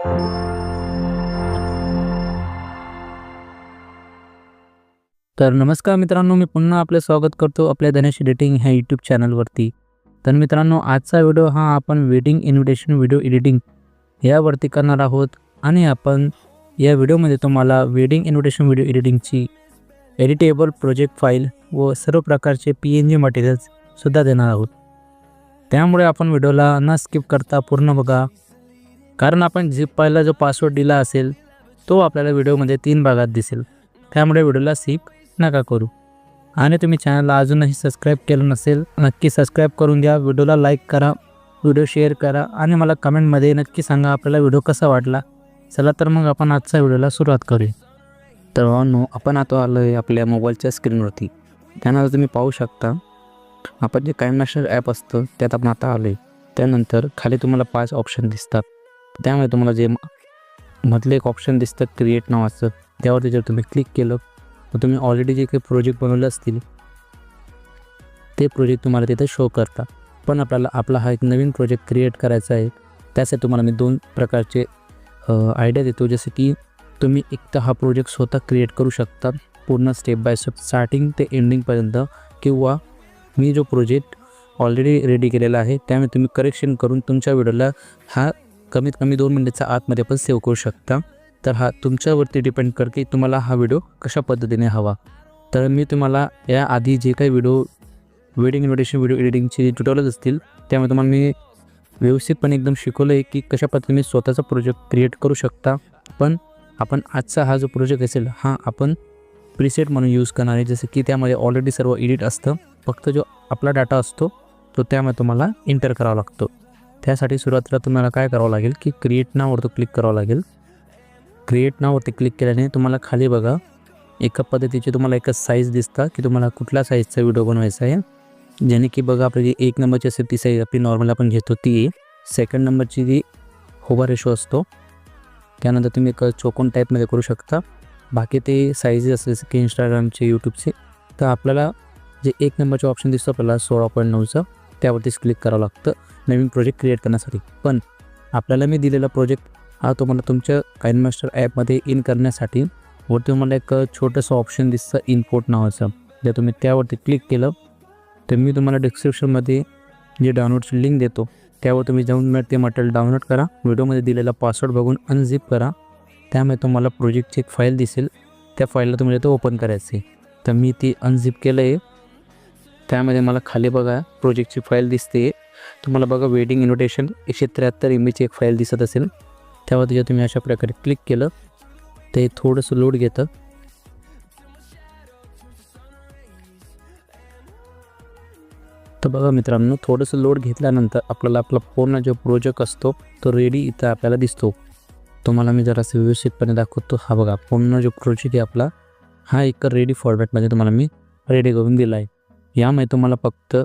तर नमस्कार मित्रांनो मी पुन्हा आपलं स्वागत करतो आपल्या धनेश एडिटिंग ह्या यूट्यूब चॅनलवरती तर मित्रांनो आजचा व्हिडिओ हा आपण वेडिंग इन्व्हिटेशन व्हिडिओ एडिटिंग यावरती करणार आहोत आणि आपण या व्हिडिओमध्ये तुम्हाला वेडिंग इन्व्हिटेशन व्हिडिओ एडिटिंगची एडिटेबल प्रोजेक्ट फाईल व सर्व प्रकारचे पी एन जी मटेरियल्ससुद्धा देणार आहोत. त्यामुळे आपण व्हिडिओला न स्किप करता पूर्ण बघा. कारण आपण झिप फाईलला जो पासवर्ड दिला असेल तो आपल्याला व्हिडिओमध्ये तीन भागात दिसेल. त्यामुळे व्हिडिओला स्किप नका करू. आणि तुम्ही चॅनलला अजूनही सबस्क्राईब केलं नसेल नक्की सबस्क्राईब करून द्या व्हिडिओला लाईक करा व्हिडिओ शेअर करा आणि मला कमेंटमध्ये नक्की सांगा आपल्याला व्हिडिओ कसा वाटला. चला तर मग आपण आजच्या व्हिडिओला सुरुवात करूया. तर नो आपण आता आलो आहे आपल्या मोबाईलच्या स्क्रीनवरती. त्यानंतर तुम्ही पाहू शकता आपण जे कायम मास्टर ॲप असतं त्यात आपण आता आलो आहे त्यानंतर खाली तुम्हाला पाच ऑप्शन दिसतात. त्यामुळे तुम्हाला जे मधले एक ऑप्शन दिसतं क्रिएट नावाचं त्यावरती जर तुम्ही क्लिक केलं तर तुम्ही ऑलरेडी जे काही प्रोजेक्ट बनवले असतील ते प्रोजेक्ट तुम्हाला तिथे शो करता पण आपल्याला आपला हा एक नवीन प्रोजेक्ट क्रिएट करायचा आहे त्यासाठी तुम्हाला मी दोन प्रकारचे आयडिया देतो. जसे की तुम्ही एक तर हा प्रोजेक्ट स्वतः क्रिएट करू शकता पूर्ण स्टेप बाय स्टेप स्टार्टिंग ते एंडिंगपर्यंत किंवा मी जो प्रोजेक्ट ऑलरेडी रेडी केलेला आहे त्यामुळे तुम्ही करेक्शन करून तुमच्या व्हिडिओला हा कमीत कमी दोन मिनिटाच्या आतमध्ये पण सेव्ह करू शकता. तर हा तुमच्यावरती डिपेंड कर की तुम्हाला हा व्हिडिओ कशा पद्धतीने हवा. तर मी तुम्हाला या आधी जे काही व्हिडिओ वेडिंग इन्व्हिटेशन व्हिडिओ एडिटिंगचे ट्युटोरियल्स असतील त्यामुळे तुम्हाला मी व्यवस्थितपणे एकदम शिकवलं आहे की कशा पद्धतीने मी स्वतःचा प्रोजेक्ट क्रिएट करू शकता. पण आपण आजचा हा जो प्रोजेक्ट असेल हा आपण प्रिसेट म्हणून यूज करणार आहे. जसं की त्यामध्ये ऑलरेडी सर्व एडिट असतं. फक्त जो आपला डाटा असतो तो त्यामध्ये तुम्हाला इंटर करावा लागतो. त्यासाठी सुरुवातीला तुम्हाला काय करावं लागेल की क्रिएट नावरती क्लिक करावं लागेल. क्रिएट नावरती क्लिक केल्याने तुम्हाला खाली बघा एका पद्धतीचे तुम्हाला एकच साईज दिसतं की तुम्हाला कुठल्या साईजचा व्हिडिओ बनवायचा आहे. ज्याने की बघा आपली जी एक नंबरची असेल ती साईज आपली नॉर्मल आपण घेतो ती सेकंड नंबरची जी होबा रेशो असतो त्यानंतर तुम्ही एक चोकोन टाईपमध्ये करू शकता. बाकी ते साईजेस असले जसं की इंस्टाग्रामचे यूट्यूबचे तर आपल्याला जे एक नंबरचे ऑप्शन दिसतो आपल्याला सोळा पॉईंट नऊचं त्यावरतीच क्लिक करावं लागतं. नवीन प्रोजेक्ट क्रिएट करण्यासाठी. पण आपल्याला मी दिलेला प्रोजेक्ट हा तुम्हाला तुमच्या काइन मास्टर ॲपमध्ये इन करण्यासाठी वरती तुम्हाला एक छोटंसं ऑप्शन दिसतं इनपोर्ट नावाचं. जर तुम्ही त्यावरती क्लिक केलं तर मी तुम्हाला डिस्क्रिप्शनमध्ये जे डाउनलोडची लिंक देतो त्यावर तुम्ही जाऊन मग ते मटेरियल डाउनलोड करा. व्हिडिओमध्ये दिलेला पासवर्ड बघून अनझिप करा. त्यामुळे तुम्हाला प्रोजेक्टची एक फाईल दिसेल. त्या फाईलला तुम्हाला ते ओपन करायचं आहे. तर मी ती अनझिप केलं आहे त्यामध्ये मला खाली बघा प्रोजेक्टची फाईल दिसते. तुम्हाला बघा वेडिंग इन्व्हिटेशन एकशे त्र्याहत्तर एम बीची एक फाईल दिसत असेल. त्यावर जर तुम्ही अशा प्रकारे क्लिक केलं ते थोडंसं लोड घेतं. तर बघा मित्रांनो थोडंसं लोड घेतल्यानंतर आपल्याला आपला पूर्ण जो प्रोजेक्ट असतो तो रेडी इथं आपल्याला दिसतो. तुम्हाला मी जरासं व्यवस्थितपणे दाखवतो. हा बघा पूर्ण जो प्रोजेक्ट आहे आपला हा एक रेडी फॉर्मॅटमध्ये तुम्हाला मी रेडी करून दिला आहे यामध्ये तुम्हाला फक्त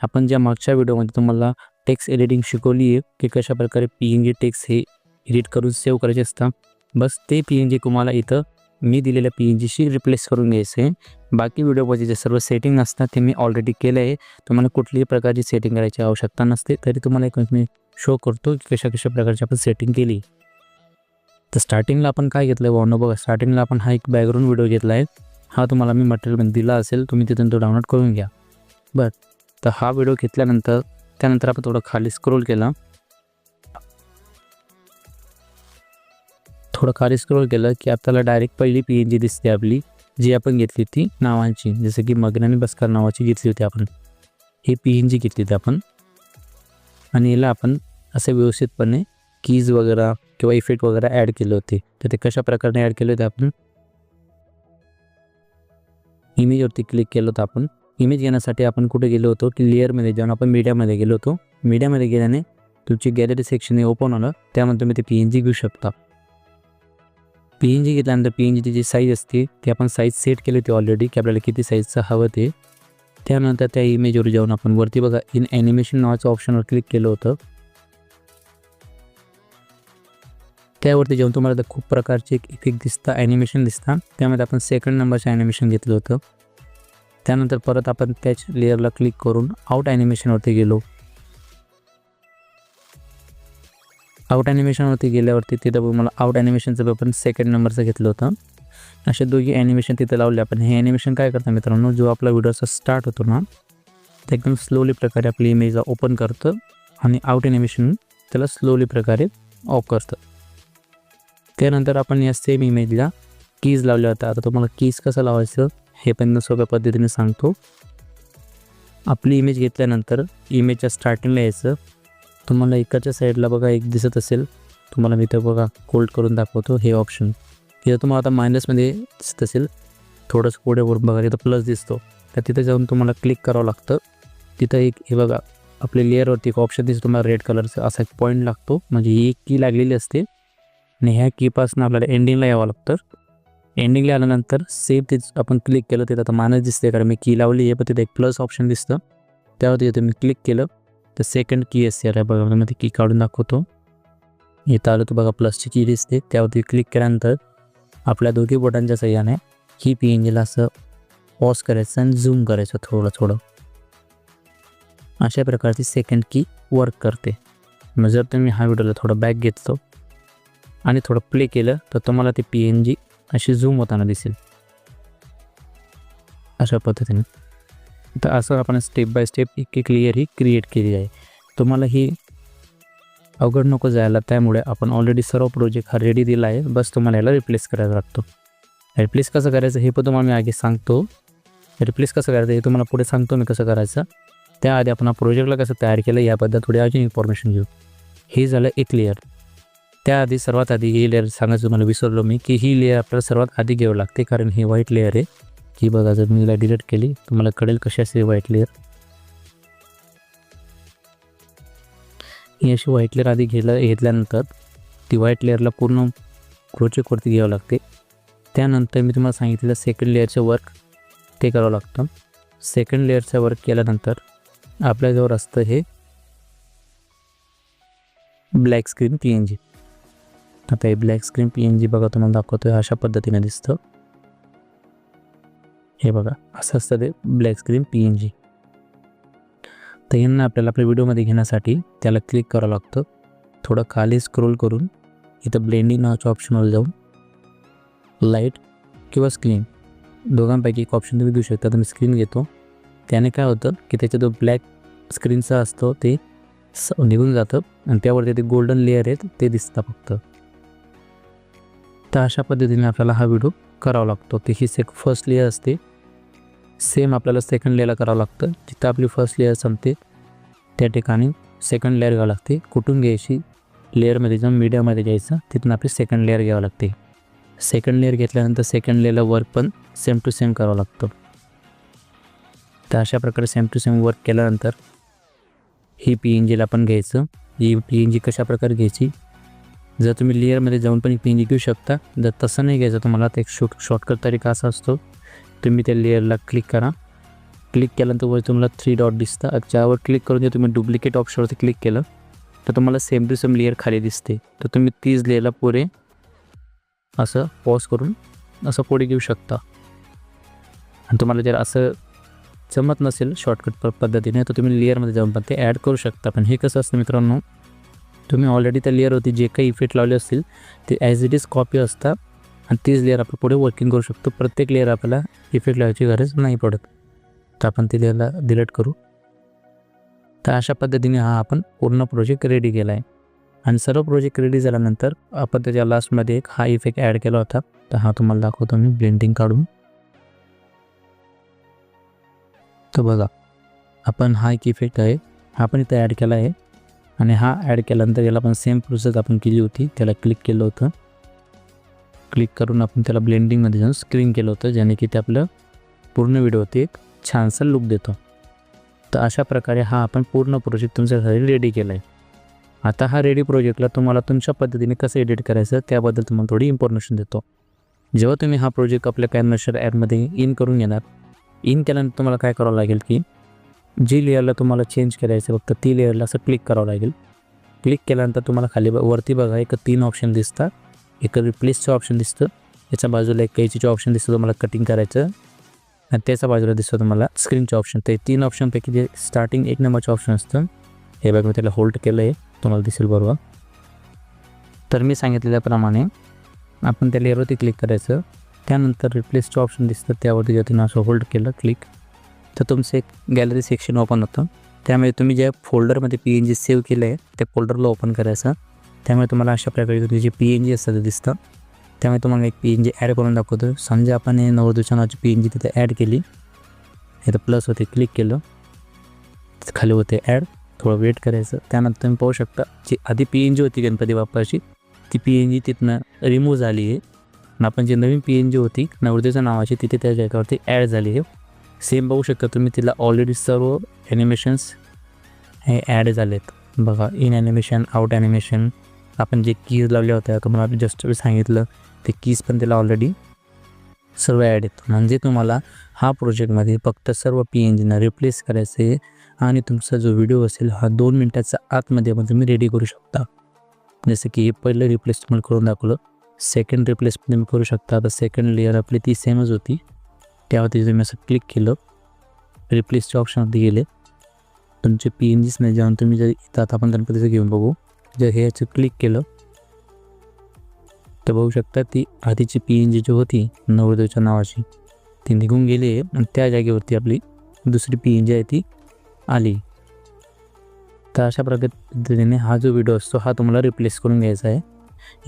आपण ज्या मागच्या व्हिडिओमध्ये तुम्हाला टेक्स्ट एडिटिंग शिकवली आहे की कशा प्रकारे पी एन जी टेक्स्ट हे एडिट करून सेव्ह करायचे असतात बस ते पी एन जी तुम्हाला इथं मी दिलेल्या पी एन जीशी रिप्लेस करून घ्यायचं आहे बाकी व्हिडिओमध्ये जे सर्व सेटिंग असतात ते मी ऑलरेडी केलं आहे तुम्हाला कुठलीही प्रकारची सेटिंग करायची आवश्यकता नसते तरी तुम्हाला एक मी शो करतो की कशा कशा प्रकारची आपण सेटिंग केली. तर स्टार्टिंगला आपण काय घेतलं आहे वानो बघा स्टार्टिंगला आपण हा एक बॅकग्राऊंड व्हिडिओ घेतला आहे हा तुम्हाला मी मटेरियल दिला असेल तुम्ही तिथून तो डाउनलोड करून घ्या. बरं तर हा व्हिडिओ घेतल्यानंतर त्यानंतर आपण थोडं खाली स्क्रोल केला. थोडं खाली स्क्रोल केलं की आपल्याला डायरेक्ट पहिली पी एन जी दिसते आपली जी आपण घेतली होती नावांची. जसं की मगनानी बसकर नावाची घेतली होती आपण. ही पी एन जी घेतली होती आपण. आणि याला आपण असे व्यवस्थितपणे कीज वगैरे किंवा इफेक्ट वगैरे ॲड केले होते. तर ते कशा प्रकारे ॲड केले होते आपण? इमेजवरती क्लिक केलं होतं आपण. इमेज घेण्यासाठी आपण कुठे गेलो होतो? की लेअरमध्ये जाऊन आपण मीडियामध्ये गेलो होतो. मीडियामध्ये गेल्याने तुमची गॅलरी सेक्शन हे ओपन होणार त्यामध्ये तुम्ही ते पी एन जी घेऊ शकता. पी एन जी घेतल्यानंतर पी एन जीची जी साईज असते ती आपण साईज सेट केली होती ऑलरेडी की आपल्याला किती साईजचं हवं ते. त्यानंतर त्या इमेजवर जाऊन आपण वरती बघा इन ॲनिमेशन नावाचं ऑप्शनवर क्लिक केलं होतं. त्यावरती जाऊन तुम्हाला खूप प्रकारचे एक इफेक्ट दिसतं ॲनिमेशन दिसतं. त्यामध्ये आपण सेकंड नंबरचं ॲनिमेशन घेतलं होतं. त्यानंतर परत आपण त्याच लेअरला क्लिक करून आउट ॲनिमेशनवरती गेलो. आउट ॲनिमेशनवरती गेल्यावरती तिथं मला आउट ॲनिमेशनचं पण सेकंड नंबरचं घेतलं होतं. असे दोघी ॲनिमेशन तिथं लावले आपण. हे ॲनिमेशन काय करतं मित्रांनो? जो आपला व्हिडिओचा स्टार्ट होतो ना ते एकदम स्लोली प्रकारे आपली इमेजला ओपन करतं आणि आउट ॲनिमेशन त्याला स्लोली प्रकारे ऑफ करतं. त्यानंतर आपण या सेम इमेजला कीज लावल्या होत्या आता तुम्हाला कीज कसं लावायचं हे पण सोप्या पद्धतीने सांगतो. आपली इमेज घेतल्यानंतर इमेजच्या स्टार्टिंगला यायचं. तुम्हाला इकडच्या साईडला बघा एक दिसत असेल. तुम्हाला मी तर बघा कोल्ड करून दाखवतो हे ऑप्शन इथं तुम्हाला आता मायनसमध्ये दिसत असेल. थोडंसं पुढे बघा तिथं प्लस दिसतो. तर तिथं जाऊन तुम्हाला क्लिक करावं लागतं. तिथं एक हे बघा आपल्या लेअरवरती एक ऑप्शन दिसतो तुम्हाला रेड कलरचं असा एक पॉईंट लागतो. म्हणजे ही एक की लागलेली असते. आणि ह्या कीपासून आपल्याला एंडिंगला यावं लागतं. एंडिंगला आल्यानंतर सेफ तेच आपण क्लिक केलं तिथं आता मानस दिसते कारण मी की लावली आहे पण तिथे एक प्लस ऑप्शन दिसतं. त्यावरती तिथं मी क्लिक केलं तर सेकंड की असते. अरे बघा मी ती की काढून दाखवतो. इथं आलं तर बघा प्लसची की दिसते. त्यावरती क्लिक केल्यानंतर आपल्या दोघी बोटांच्या सह्याने ही पी एनजीला असं पॉज करायचं आणि झूम करायचं थोडं थोडं. अशा प्रकारची सेकंड की वर्क करते. मग जर तुम्ही हा व्हिडिओला थोडं बॅक घेतलो आणि थोडं प्ले केलं तर तुम्हाला ती पी एन जी अशी झूम होताना दिसेल. अशा पद्धतीने. तर असं आपण स्टेप बाय स्टेप एक एक लेअर ही क्रिएट केली आहे. तुम्हाला ही अवघड नको जायला त्यामुळे आपण ऑलरेडी सर्व प्रोजेक्ट हा रेडी दिला आहे. बस तुम्हाला याला रिप्लेस करायला लागतो. रिप्लेस कसं करायचं हे पण तुम्हाला मी आधी सांगतो. रिप्लेस कसं करायचं हे तुम्हाला पुढे सांगतो मी कसं करायचं. त्याआधी आपण प्रोजेक्टला कसं तयार केलं याबद्दल थोडी अजून इन्फॉर्मेशन घेऊ. हे झालं एक लेअर त्याआधी सर्वात आधी ही लेअर सांगायचं तुम्हाला विसरलो मी की ही लेअर आपल्याला सर्वात आधी घ्यावं लागते कारण ही व्हाईट लेअर आहे. की बघा जर मी डिलीट केली तुम्हाला कळेल कशी असते व्हाईट लेअर ही अशी व्हाईट लेअर आधी घेतल्या घेतल्यानंतर ती व्हाईट लेअरला पूर्ण प्रोजेक्टवरती घ्यावं लागते. त्यानंतर मी तुम्हाला सांगितलेलं सेकंड लेअरचं वर्क ते करावं लागतं. सेकंड लेअरचं वर्क केल्यानंतर आपल्याजवळ असतं हे black screen P N G आता हे black screen P N G बघा तुम्हाला दाखवतोय अशा पद्धतीने दिसतं. हे बघा असं असतं ते black screen P N G तर यांना आपल्याला आपल्या व्हिडिओमध्ये घेण्यासाठी त्याला क्लिक करावं लागतं. थोडं खाली स्क्रोल करून इथं ब्लेंडिंग नावाच्या ऑप्शनवर जाऊन लाइट किंवा स्क्रीन दोघांपैकी एक ऑप्शन तुम्ही देऊ शकता. तर मी स्क्रीन घेतो. त्याने काय होतं की त्याचा जो ब्लॅक स्क्रीनचा असतो ते स निघून जातं आणि त्यावरती ते गोल्डन लेअर आहेत ते दिसतं फक्त. तर अशा पद्धतीने आपल्याला हा व्हिडिओ करावा लागतो. ती ही सेक फर्स्ट लेअर असते. सेम आपल्याला सेकंड लेअरला करावं लागतं. जिथं आपली फर्स्ट लेअर संपते त्या ठिकाणी सेकंड लेअर घ्यावं लागते. कुठून घ्यायची? लेअरमध्ये जाऊन मीडियामध्ये घ्यायचं तिथून आपली सेकंड लेअर घ्यावं लागते. सेकंड लेअर घेतल्यानंतर सेकंड लेअरला वर्क पण सेम टू सेम करावं लागतं. तर अशा प्रकारे सेम टू सेम वर्क केल्यानंतर ही पी एन जीला पण घ्यायचं. ही पी एन जी कशाप्रकारे घ्यायची? जर तुम्ही लेअरमध्ये जाऊन पण पी घेऊ शकता जर तसं नाही घ्यायचं तुम्हाला तर एक शॉर्ट शॉर्टकट तरीका असा असतो. तुम्ही त्या लेअरला क्लिक करा. क्लिक केल्यानंतर वर तुम्हाला थ्री डॉट दिसतं. ज्यावर क्लिक करून जर तुम्ही डुप्लिकेट ऑप्शनवरती क्लिक केलं तर तुम्हाला सेम टू सेम लेअर खाली दिसते. तर तुम्ही तीच लेअरला पुरे असं पॉज करून असं पुढे घेऊ शकता. आणि तुम्हाला जर असं जमत नसेल शॉर्टकट प पद्धतीने तर तुम्ही लेअरमध्ये जाऊन पण ते ॲड करू शकता. पण हे कसं असतं मित्रांनो तुम्ही ऑलरेडी त्या लेअरवरती जे काही इफेक्ट लावले असतील ते ॲज इट इज कॉपी असतात आणि तीच लेअर आपण पुढे वर्किंग करू शकतो. प्रत्येक लेअर आपल्याला इफेक्ट लावायची गरज नाही पडत. तर आपण ती लेअरला डिलीट करू. तर अशा पद्धतीने हा आपण पूर्ण प्रोजेक्ट रेडी केला आहे. आणि सर्व प्रोजेक्ट रेडी झाल्यानंतर आपण त्याच्या लास्टमध्ये एक हा इफेक्ट ॲड केला होता. तर हा तुम्हाला दाखवतो मी ब्लेंडिंग काढून. तर बघा आपण हा एक इफेक्ट आहे हा पण इथं ॲड केला आहे. आणि हा ॲड केल्यानंतर याला पण सेम प्रोसेस आपण केली होती. त्याला क्लिक केलं होतं. क्लिक करून आपण त्याला ब्लेंडिंगमध्ये जाऊन स्क्रीन केलं होतं ज्याने की ते आपलं पूर्ण व्हिडिओवरती एक छानसा लुक देतो. तर अशा प्रकारे हा आपण पूर्ण प्रोजेक्ट तुमच्यासाठी रेडी केला आहे आता हा रेडी प्रोजेक्टला तुम्हाला तुमच्या पद्धतीने कसं एडिट करायचं त्याबद्दल तुम्हाला थोडी इन्फॉर्मेशन देतो. जेव्हा तुम्ही हा प्रोजेक्ट आपल्या कॅनमेशर ॲपमध्ये इन करून घेणार इन केल्यानंतर तुम्हाला काय करावं लागेल की जी लेअरला तुम्हाला चेंज करायचं फक्त ती लेअरला असं क्लिक करावं लागेल. क्लिक केल्यानंतर तुम्हाला खाली ब- वरती बघा एक तीन ऑप्शन दिसतात. एक रिप्लेसचं ऑप्शन दिसतं. याच्या बाजूला एक कैचीचं ऑप्शन दिसतं तुम्हाला कटिंग करायचं. आणि त्याच्या बाजूला दिसतं तुम्हाला स्क्रीनचं ऑप्शन ते तीन ऑप्शनपैकी जे स्टार्टिंग एक नंबरचं ऑप्शन असतं हे बघ मी त्याला होल्ड केलं आहे तुम्हाला दिसेल बरोबर. तर मी सांगितलेल्याप्रमाणे आपण त्या लेअरवरती क्लिक करायचं. त्यानंतर रिप्लेसचं ऑप्शन दिसतं त्यावरती जर तुम्ही असं होल्ड केलं क्लिक तर तुमचं एक गॅलरी सेक्शन ओपन होतं. त्यामुळे तुम्ही ज्या फोल्डरमध्ये पी एन जी सेव्ह केलं आहे त्या फोल्डरला ओपन करायचं. त्यामुळे तुम्हाला अशा प्रकारे तुम्ही जे पी एन जी असतं ते दिसतं. त्यामुळे तुम्हाला एक पी एन जी ॲड करून दाखवतो. समजा आपण हे नवरदेवच्या नावाची पी एन जी तिथे ॲड केली. इथं प्लस होते क्लिक केलं. खाली होते ॲड थोडं वेट करायचं. त्यानंतर तुम्ही पाहू शकता जी आधी पी एन जी होती गणपती बाप्पाची ती पी एन जी तिथनं रिमूव्ह झाली आहे. आणि आपण जी नवीन पी एन जी होती नवरदेवच्या नावाची तिथे त्या जागेवरती ॲड झाली आहे. सेम बघू शकता तुम्ही तिला ऑलरेडी सर्व ॲनिमेशन्स हे ॲड झालेत. बघा इन ॲनिमेशन आउट ॲनिमेशन आपण जे कीज लावल्या होत्या का मला जस्ट सांगितलं ते कीज पण त्याला ऑलरेडी सर्व ॲड येतो म्हणजे तुम्हाला हा प्रोजेक्टमध्ये फक्त सर्व पी एन जीना रिप्लेस करायचं आहे आणि तुमचा जो व्हिडिओ असेल हा दोन मिनटाचा आतमध्ये पण तुम्ही रेडी करू शकता. जसं की हे पहिलं रिप्लेस तुम्हाला करून दाखवलं. सेकंड रिप्लेस पण तुम्ही करू शकता. आता सेकंड लेअर आपली ती सेमच होती. त्यावरती तुम्ही असं क्लिक केलं. रिप्लेसच्या ऑप्शनवरती गेले. तुमचे पी एन जीसमध्ये जाऊन तुम्ही जर इथं आता आपण गणपतीचं घेऊन बघू. जर हे याचं क्लिक केलं तर बघू शकता ती आधीची पी एन जी जी होती नवोदयच्या नावाची ती निघून गेली आहे. आणि त्या जागेवरती आपली दुसरी पी एन जी आहे ती आली. तर अशा पद्धतीने हा जो व्हिडिओ असतो हा तुम्हाला रिप्लेस करून घ्यायचा आहे.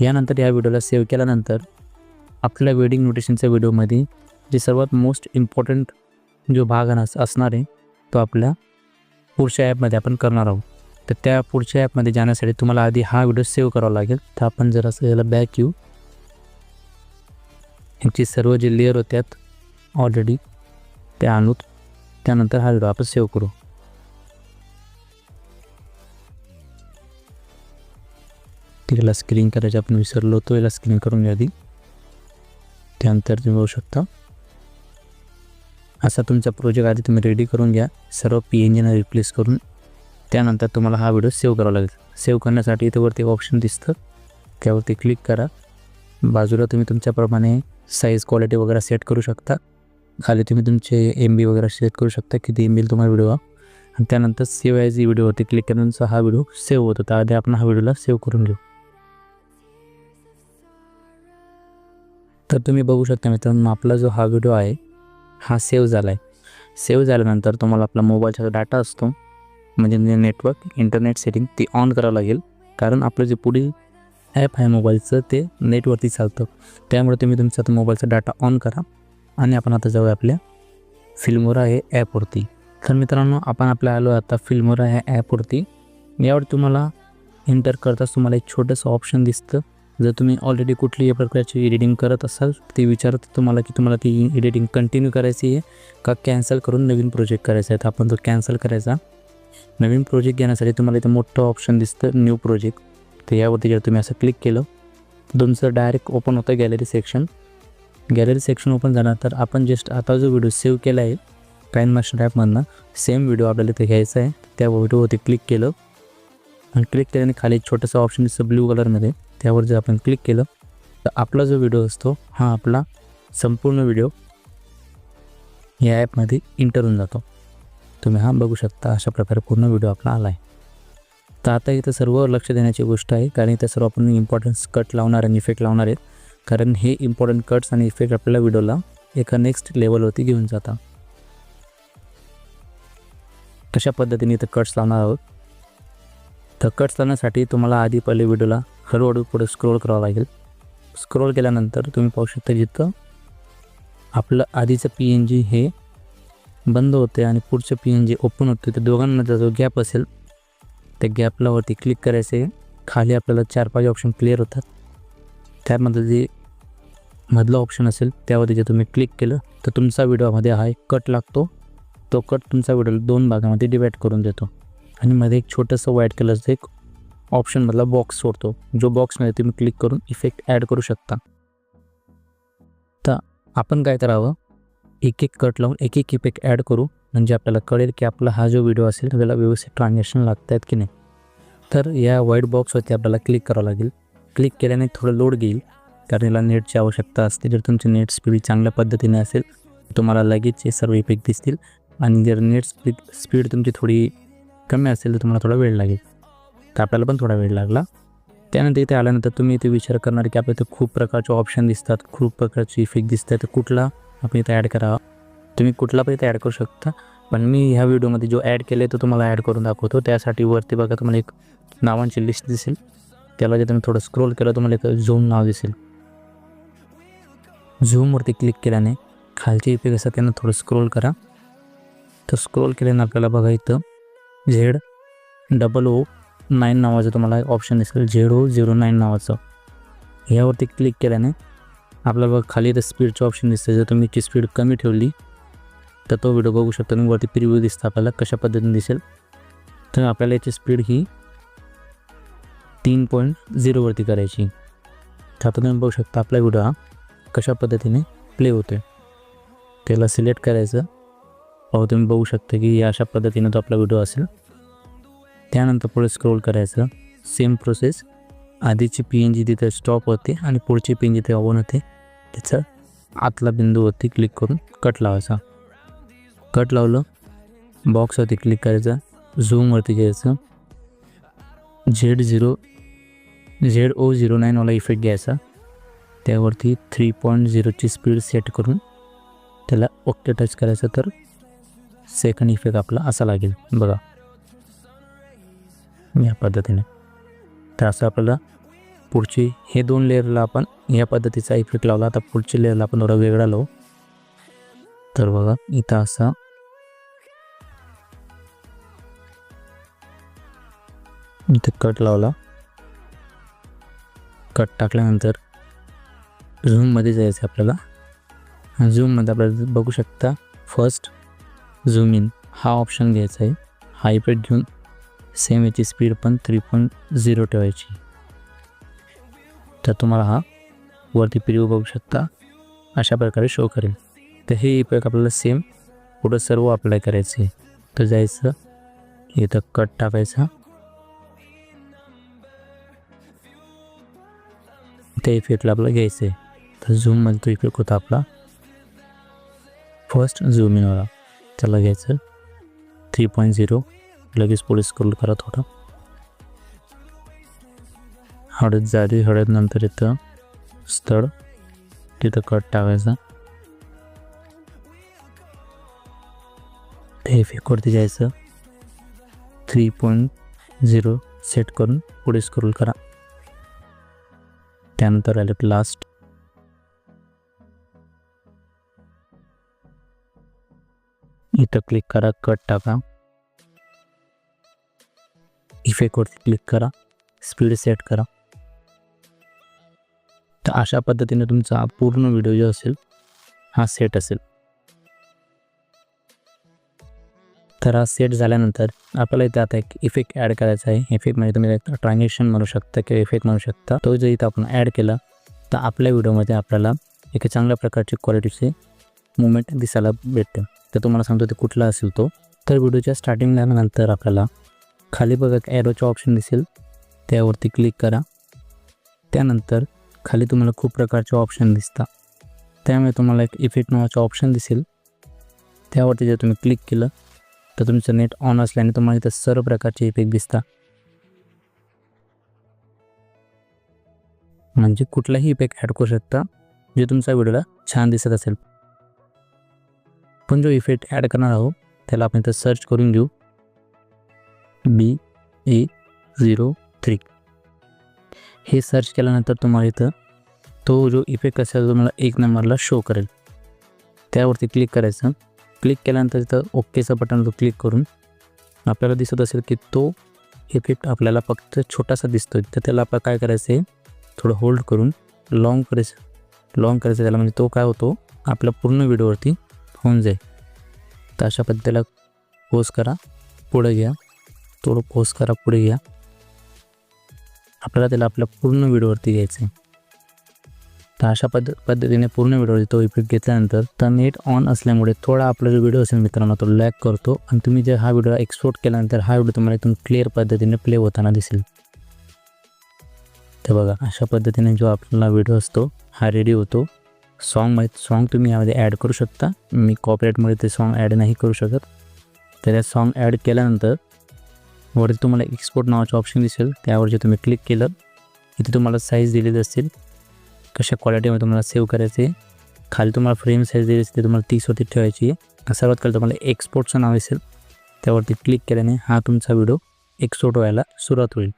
यानंतर या व्हिडिओला सेव्ह केल्यानंतर आपल्या वेडिंग नोटेशनच्या व्हिडिओमध्ये जे सर्वात मोस्ट इम्पॉर्टंट जो भाग असणार आहे तो आपल्या पुढच्या ॲपमध्ये आपण करणार आहोत. तर त्या पुढच्या ॲपमध्ये जाण्यासाठी तुम्हाला आधी हा व्हिडिओ सेव्ह करावा लागेल. तर आपण जर असं याला बॅक येऊ यांची सर्व जे लेअर होत्यात ऑलरेडी ते आणूत त्यानंतर हा व्हिडिओ आपण सेव्ह करू. तिला स्क्रीन करायचं आपण विसरलो होतो याला स्क्रीन करून घ्या आधी. त्यानंतर तुम्ही बघू शकता. असा तुमचा प्रोजेक्ट आधी तुम्ही रेडी करून घ्या. सर्व पी एन जीनं रिप्लेस करून त्यानंतर तुम्हाला हा व्हिडिओ सेव्ह करावा लागेल. सेव्ह करण्यासाठी इथे वरती ऑप्शन दिसतं. त्यावरती क्लिक करा. बाजूला तुम्ही तुमच्याप्रमाणे साईज क्वालिटी वगैरे सेट करू शकता. खाली तुम्ही तुमचे एम बी वगैरे सेट करू शकता किती एम बी तुम्हाला व्हिडिओ आणि त्यानंतर सेव्ह ॲज व्हिडिओवरती क्लिक केल्यानंतर हा व्हिडिओ सेव्ह होतो. होता आधी आपण हा व्हिडिओला सेव्ह करून घेऊ. तर तुम्ही बघू शकता मित्रांनो आपला जो हा व्हिडिओ आहे हा सेव्ह झाला आहे सेव्ह झाल्यानंतर तुम्हाला आपला मोबाईलचा डाटा असतो म्हणजे नेटवर्क इंटरनेट सेटिंग ती ऑन करावं लागेल. कारण आपलं जे पुढील ॲप आहे मोबाईलचं ते नेटवरती चालतं. त्यामुळे तुम्ही तुमचा आता मोबाईलचा डाटा ऑन करा. आणि आपण आता जाऊया आपल्या फिल्मोरा हे ॲपवरती. तर मित्रांनो आपण आपल्या आलो आता फिल्मोरा ह्या ॲपवरती. यावर तुम्हाला एंटर करताच तुम्हाला एक छोटंसं ऑप्शन दिसतं. जर तुम्ही ऑलरेडी कुठलीही प्रकारची एडिटिंग करत असाल ते विचारत तुम्हाला की तुम्हाला ती एडिटिंग कंटिन्यू करायची आहे का कॅन्सल करून नवीन प्रोजेक्ट करायचा आहे? तर आपण तो कॅन्सल करायचा नवीन प्रोजेक्ट घेण्यासाठी तुम्हाला इथं मोठं ऑप्शन दिसतं न्यू प्रोजेक्ट तर यावरती जर तुम्ही असं क्लिक केलं तर तुमचं डायरेक्ट ओपन होतं gallery section gallery section open झाल्यानंतर आपण जस्ट आता जो व्हिडिओ सेव्ह केला आहे काइन मास्टर ॲपमधनं सेम व्हिडिओ आपल्याला इथे घ्यायचा आहे. त्या व्हिडिओवरती क्लिक केलं. आणि क्लिक केल्याने खाली छोटंसं ऑप्शन दिसतं ब्ल्यू कलरमध्ये त्यावर जर आपण क्लिक केलं तर आपला जो व्हिडिओ असतो हा आपला संपूर्ण व्हिडिओ या ॲपमध्ये इंटर होऊन जातो. तुम्ही हा बघू शकता अशा प्रकारे पूर्ण व्हिडिओ आपला आला आहे तर आता इथं सर्व लक्ष देण्याची गोष्ट आहे कारण इथं सर्व आपण इम्पॉर्टन्स कट लावणार आणि इफेक्ट लावणार आहेत. कारण हे इम्पॉर्टंट कट्स आणि इफेक्ट आपल्याला व्हिडिओला एका नेक्स्ट लेवलवरती घेऊन जातात. कशा पद्धतीने इथं कट्स लावणार आहोत? तर कट्स तुम्हाला आधी पहिले व्हिडिओला हळूहळू पुढे स्क्रोल करावं लागेल. स्क्रोल केल्यानंतर तुम्ही पाहू शकता जिथं आपलं आधीचं पी एन जी हे बंद होते आणि पुढचं पी एन जी ओपन होते तर दोघांमध्ये जो गॅप असेल त्या गॅपला वरती क्लिक करायचे खाली आपल्याला चार पाच ऑप्शन क्लिअर होतात. त्यामध्ये जे मधलं ऑप्शन असेल त्यावरती जे तुम्ही क्लिक केलं तर तुमचा व्हिडिओमध्ये हा एक कट लागतो. तो कट तुमचा व्हिडिओला दोन भागामध्ये डिवाईड करून देतो. आणि मध्ये एक छोटंसं व्हाईट कलरचं एक ऑप्शनमधला बॉक्स सोडतो. जो बॉक्समध्ये तुम्ही क्लिक करून इफेक्ट ॲड करू शकता. तर आपण काय करावं? एक एक कट लावून एक एक इफेक्ट ॲड करू. म्हणजे आपल्याला कळेल की आपला हा जो व्हिडिओ असेल त्याला व्यवस्थित ट्रान्झॅक्शन लागत आहेत की नाही. तर या व्हाईट बॉक्सवरती आपल्याला क्लिक करावं लागेल. क्लिक केल्याने थोडं लोड घेईल. कारण याला नेटची आवश्यकता असते. जर तुमची नेट स्पीड चांगल्या पद्धतीने असेल तुम्हाला लगेच हे सर्व इफेक्ट दिसतील. आणि जर नेट स्पीड स्पीड तुमची थोडी कमी असेल तर तुम्हाला थोडा वेळ लागेल. तर आपल्याला पण थोडा वेळ लागला. त्यानंतर इथे आल्यानंतर तुम्ही इथे विचार करणार की आपल्या इथे खूप प्रकारचे ऑप्शन दिसतात खूप प्रकारचे इफेक्ट दिसतात तर कुठला आपण इथे ॲड करावा? तुम्ही कुठला पण इथे ॲड करू शकता. पण मी ह्या व्हिडिओमध्ये जो ॲड केले तो तुम्हाला ॲड करून दाखवतो. त्यासाठी वरती बघा तुम्हाला एक नावांची लिस्ट दिसेल. त्याला जे तुम्ही थोडं स्क्रोल केलं तुम्हाला एक झूम नाव दिसेल. झूमवरती क्लिक केल्याने खालचे इफेक्ट असतात त्यांना थोडं स्क्रोल करा. तर स्क्रोल केल्याने आपल्याला बघा इथं झेड डबल ओ नाईन नावाचं तुम्हाला ऑप्शन दिसेल. झेड ओ झिरो नाईन नावाचं. यावरती क्लिक केल्याने आपल्याला बघ खाली इथं स्पीडचं ऑप्शन दिसतं जर तुम्ही ती स्पीड कमी ठेवली तर तो व्हिडिओ बघू शकता. तुम्ही वरती प्रिव्ह्यू दिसतं आपल्याला कशा पद्धतीने दिसेल. तर आपल्याला याची स्पीड ही तीन पॉईंट झिरोवरती करायची. तर आता तुम्ही बघू शकता आपला व्हिडिओ हा कशा पद्धतीने प्ले होतो आहे त्याला सिलेक्ट करायचं. अहो तुम्ही बघू शकता की अशा पद्धतीनं तो आपला व्हिडिओ असेल. त्यानंतर पुढे स्क्रोल करायचं. सेम प्रोसेस आधीची पी एन जी तिथे स्टॉप होते आणि पुढची पी एन जी ते ऑन होते. त्याचं आतला बिंदूवरती क्लिक करून कट लावायचा. कट लावलं. बॉक्सवरती क्लिक करायचं. झूमवरती घ्यायचं. Z zero Z O zero नाईनवाला effect घ्यायचा. त्यावरती थ्री पॉईंट झिरोची स्पीड सेट करून त्याला ओके टच करायचं. तर सेकंड इफेक्ट आपला असा लागेल. बघा. या पद्धतीने. तर असं आपल्याला पुढची हे दोन लेअरला आपण या पद्धतीचा इफेक्ट लावला. आता पुढच्या लेअरला आपण थोडा वेगळा लावू. तर बघा इथं असा. इथं कट लावला. कट टाकल्यानंतर झूममध्ये जायचं आहे आपल्याला. झूममध्ये आपल्याला बघू शकता फर्स्ट झूम इन हा ऑप्शन घ्यायचा आहे. हा इफेक्ट घेऊन सेम याची स्पीड पण थ्री पॉईंट झिरो ठेवायची. तर तुम्हाला हा वरती प्रिव्ह्यू बघू शकता. अशा प्रकारे शो करेल. तर हे इफेक्ट आपल्याला सेम पुढं सर्व अप्लाय करायचे तर जायचं इथं कट टाकायचा. त्या इफेक्टला आपल्याला घ्यायचं आहे. तर झूममध्ये तो इफेक्ट होता आपला? फर्स्ट झूम इनवाला त्याला घ्यायचं. थ्री पॉईंट झिरो लगेच पुढे स्क्रोल करा थोडं. हळद झाली हळद नंतर इथं स्थळ. तिथं कट टाकायचा. ते इफेक्टवरती जायचं थ्री पॉईंट झिरो सेट करून पुढे स्क्रोल करा. त्यानंतर आले लास्ट इथं क्लिक करा कट टाका. इफेक्टवरती क्लिक करा स्पीड सेट करा. तर अशा पद्धतीने तुमचा पूर्ण व्हिडिओ जो असेल हा सेट असेल. तर हा सेट झाल्यानंतर आपल्याला इथे आता एक इफेक्ट ॲड करायचा आहे. इफेक्टमध्ये म्हणजे तुम्ही ट्रान्झॅक्शन म्हणू शकता किंवा इफेक्ट म्हणू शकता. तो जर इथं आपण ॲड केला तर आपल्या व्हिडिओमध्ये आपल्याला एका चांगल्या प्रकारची क्वालिटीचे मुवमेंट दिसायला भेटते. तर तुम्हाला सांगतो ते कुठला असेल तो. तर व्हिडिओच्या स्टार्टिंगला आल्यानंतर आपल्याला खाली बघा एक ॲरोचा ऑप्शन दिसेल. त्यावरती क्लिक करा. त्यानंतर खाली तुम्हाला खूप प्रकारचे ऑप्शन दिसतात. त्यामुळे तुम्हाला एक इफेक्ट नावाचा ऑप्शन दिसेल. त्यावरती जर तुम्ही क्लिक केलं तर तुमचं नेट ऑन असल्याने तुम्हाला इथं सर्व प्रकारचे इफेक्ट दिसतात. म्हणजे कुठलाही इफेक्ट ॲड करू शकता जे तुमच्या व्हिडिओला छान दिसत असेल. आपण जो इफेक्ट ॲड करणार आहोत त्याला आपण इथं सर्च करून घेऊ. बी ए झिरो थ्री हे सर्च केल्यानंतर तुम्हाला इथं तो जो इफेक्ट असेल तो तुम्हाला एक नंबरला शो करेल. त्यावरती क्लिक करायचं. क्लिक केल्यानंतर इथं ओकेचं बटन तो क्लिक करून आपल्याला दिसत असेल की तो इफेक्ट आपल्याला फक्त छोटासा दिसतो तर त्याला आपल्याला काय करायचं आहे थोडं होल्ड करून लॉंग करायचं. लॉंग करायचं त्याला म्हणजे तो काय होतो? आपल्या पूर्ण व्हिडिओवरती होऊन जाईल. तर अशा पद्धतीला पोस करा पुढे घ्या. थोडं पोस करा पुढे घ्या. आपल्याला त्याला आपल्या पूर्ण व्हिडिओवरती घ्यायचं आहे तर अशा पद्ध पद्धतीने पूर्ण व्हिडिओवरती तो इफेक्ट घेतल्यानंतर तर नेट ऑन असल्यामुळे थोडा आपला जो व्हिडिओ असेल मित्रांनो तो लॅक करतो आणि तुम्ही जर हा व्हिडिओ एक्सपोर्ट केल्यानंतर हा व्हिडिओ तुम्हाला इथून क्लिअर पद्धतीने प्ले होताना दिसेल. तर बघा अशा पद्धतीने जो आपला व्हिडिओ असतो हा रेडी होतो. सॉन्ग माहीत सॉन्ग तुम्ही यामध्ये ॲड करू शकता. मी कॉपरेटमध्ये ते सॉन्ग ॲड नाही करू शकत. तर त्या सॉन्ग ॲड केल्यानंतर वरती तुम्हाला एक्सपोर्ट नावाचं ऑप्शन दिसेल. त्यावर जे तुम्ही क्लिक केलं. इथे तुम्हाला साईज दिलेली असतील. कशा क्वालिटीमध्ये तुम्हाला सेव्ह करायचे खाली तुम्हाला फ्रेम साईज दिली असते तुम्हाला तीसवरती ठेवायची आहे. सर्वात खाली तुम्हाला एक्सपोर्टचं नाव असेल त्यावरती क्लिक केल्याने हा तुमचा व्हिडिओ एक्सपोर्ट व्हायला सुरुवात होईल.